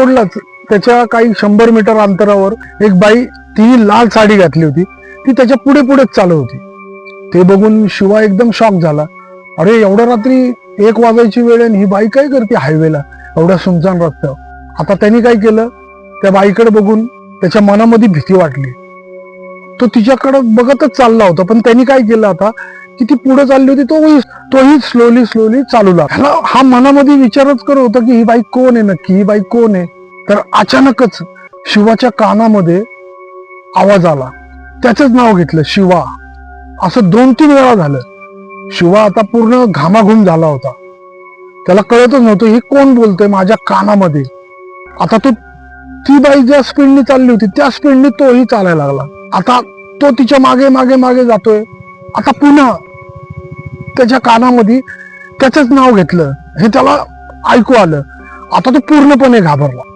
रोडलाच त्याच्या काही शंभर मीटर अंतरावर एक बाई ती लाल साडी घातली होती. ती त्याच्या पुढे पुढेच चालत होती. ते बघून शिवा एकदम शॉक झाला. अरे एवढ्या रात्री एक वाजायची वेळ आणि ही बाई काय करते हायवेला एवढ्या सुनसान रस्त्यावर आता त्यांनी काय केलं? त्या बाईकडे बघून त्याच्या मनामध्ये भीती वाटली. तो तिच्याकडे बघतच चालला होता. पण त्यांनी काय केलं आता? किती ती पुढे चालली होती तोही तोही स्लोली स्लोली चालू लागला. ह्याला हा मनामध्ये विचारच करत होता की ही बाईक कोण आहे नक्की? ही बाईक कोण आहे? तर अचानकच शिवाच्या कानामध्ये आवाज आला. त्याचंच नाव घेतलं शिवा. असं दोन तीन वेळा झालं. शिवा आता पूर्ण घामाघूम झाला होता. त्याला कळतच नव्हतं ही कोण बोलतोय माझ्या कानामध्ये? आता तो ती बाई ज्या स्पीडने चालली होती त्या स्पीडने तोही चालायला लागला. आता तो तिच्यामागे मागे मागे जातोय. आता पुन्हा त्याच्या कानामध्ये त्याचंच नाव घेतलं. हे त्याला ऐकू आलं. आता तो पूर्णपणे घाबरला.